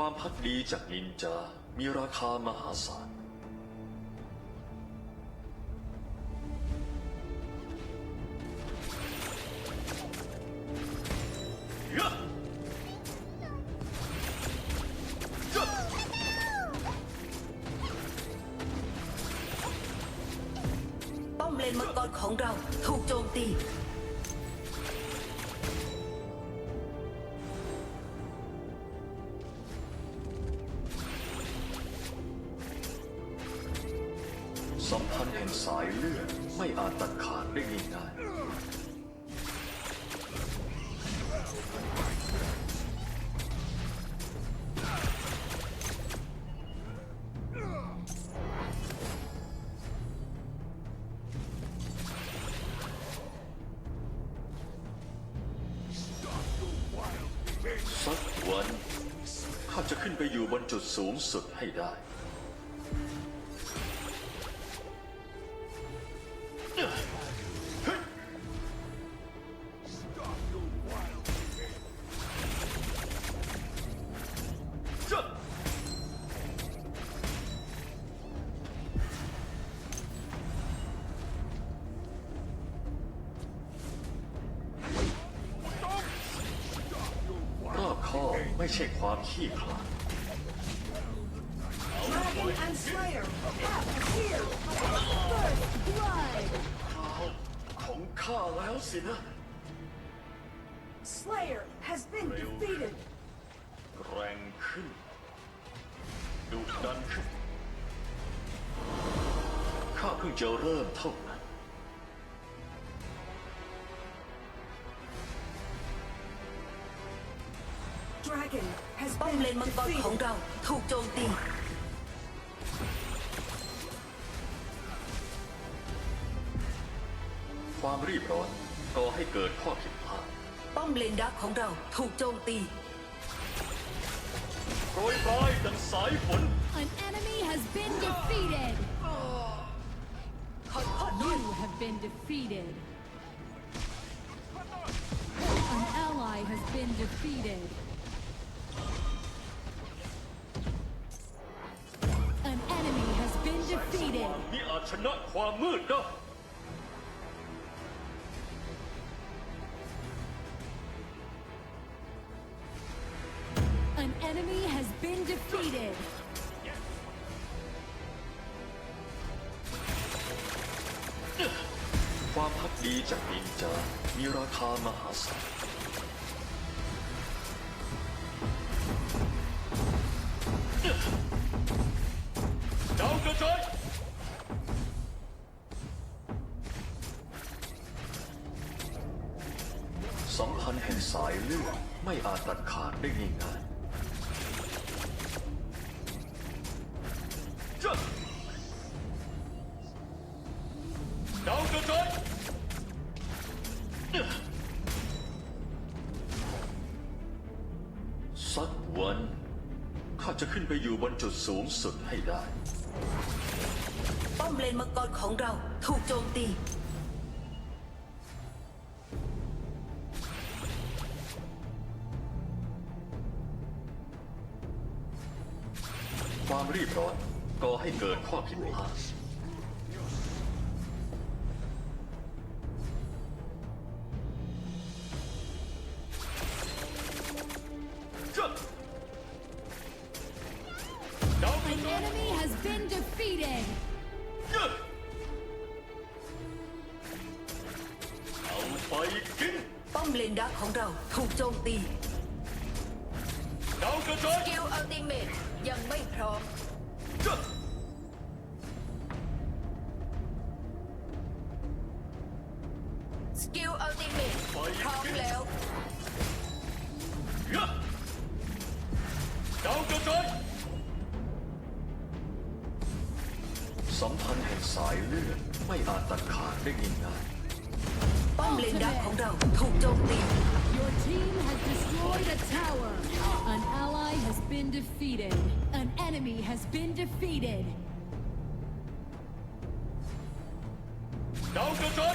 ความพักดีจากนินจา มีราคามหาศาล พันแห่งสายเลือดไม่อาจตัดขาดได้ง่ายสักวันข้าจะขึ้นไปอยู่บนจุดสูงสุดให้ได้ Slayer have appeared. First blood. ของข้าแล้วสินะ Slayer has been defeated. แรงขึ้น ดุดันขึ้น ข้าเพิ่งจะเริ่มเท่านั้น Dragon has ป้อม been เลนมังกรของ defeated. เราถูกโจมตี ความรีบร้อนก่อให้เกิดข้อผิดพลาดป้อมเลนดักของเราถูกโจมตี โปรยปลายดังสายฝน An enemy has been defeated. ขอโทษด้วย You have been defeated. An ally has been defeated. An enemy has been defeated. นี่อาจชนะความมืดได้ been defeated. ความพักดีจากนินจา มีราคามหาศาลดาวกระจายสัมพันธ์แห่งสายเลือดไม่อาจตัดขาดได้ง่าย เลนมังกรของเราถูกโจมตี ความรีบร้อนก่อให้เกิดข้อผิดพลาด มเลนดักของเราถูกโจมตีดาวกระจายกิลอัลติเมตยังไม่พร้อมจ้ะสกิลอัลติเมตพร้อมแล้วดาวกระจายสัมพันธ์แห่งสายเลือดไม่อาจตัดขาดได้ง่าย ป้อมเลนดักของเราถูกโจมตี Your team has destroyed a tower. An ally has been defeated. An enemy has been defeated. ดาวกระจาย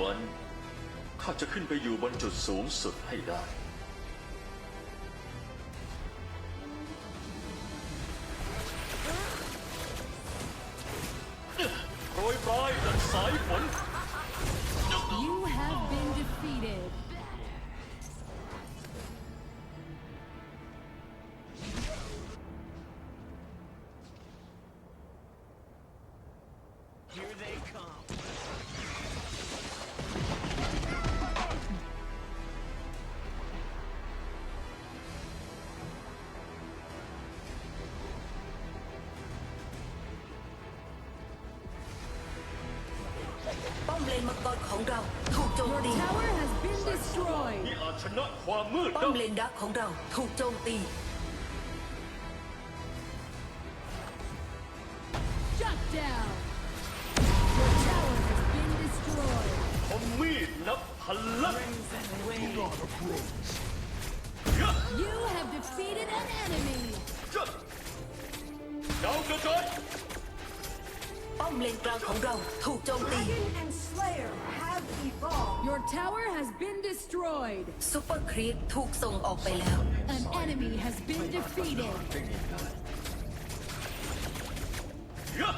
วัน ข้าจะขึ้นไปอยู่บนจุดสูงสุดให้ได้ นะความมืด ป้อ ได้ มเลนดักของเราถูกโจมตี Shut down. Your tower has been destroyed. คมมีดนับพันลับยะ You have defeated an enemy. จะดาวกระจาย ป้อมเลนกลางของเราถูกโจมตี Dragon and Slayer have evolved. Your tower has been destroyed. ซุปเปอร์ครีปถูกส่งออกไปแล้ว An enemy has been defeated. ยะ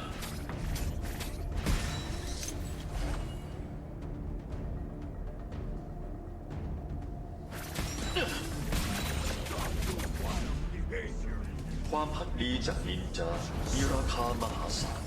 ความพักดีจากนินจา มีราคามหาศาล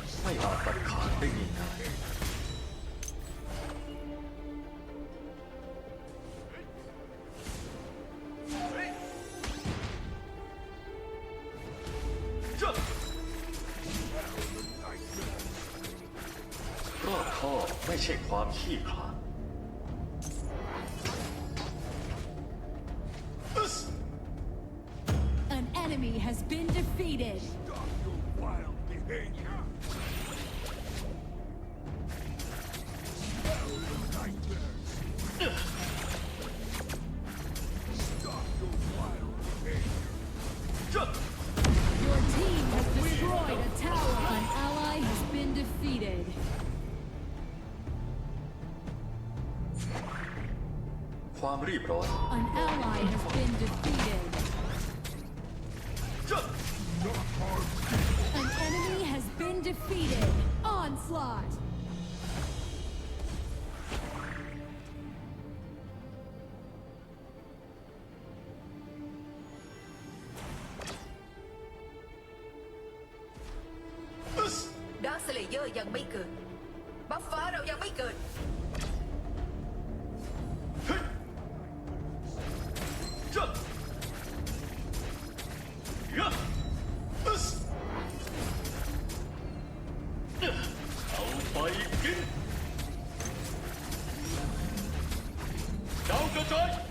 ペギ libros. An ally has been defeated. Enemy has been defeated. Onslaught. Đó sẽ là dơ dần bi cười Bóc phá đâu dần bi cười Đâu!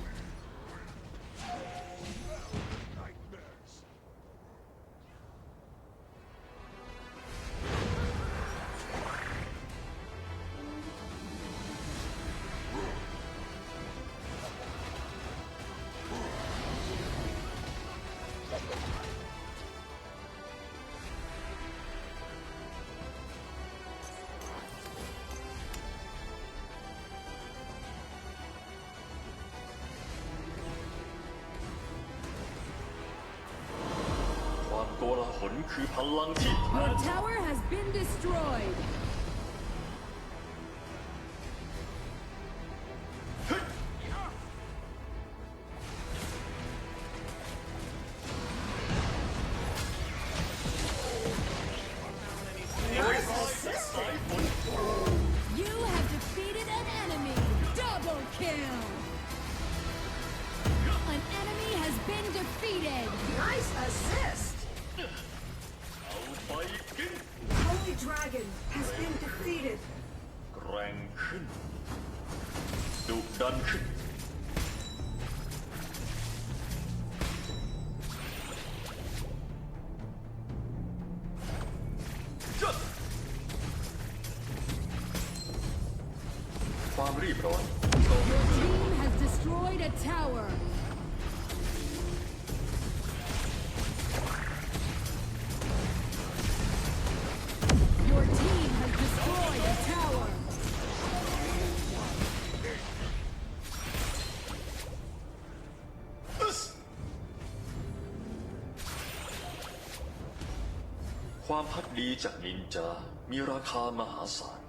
The tower has been destroyed. done. ความพักดีจากนินจา มีราคามหาศาล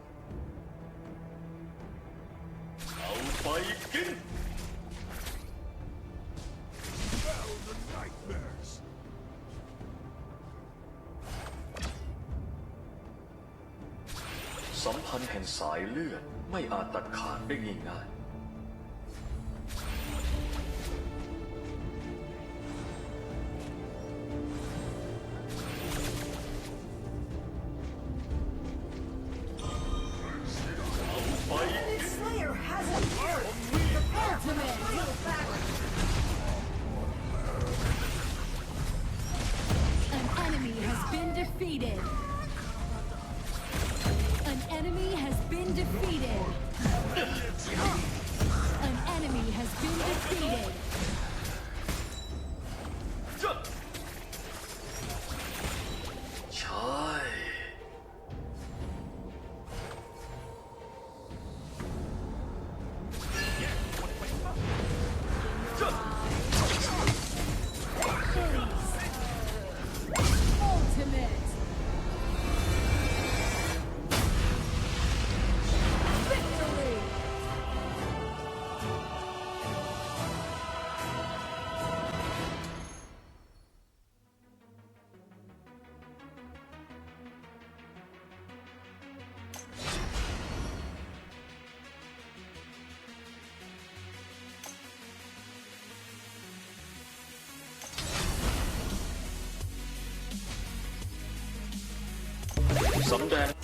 สำแดง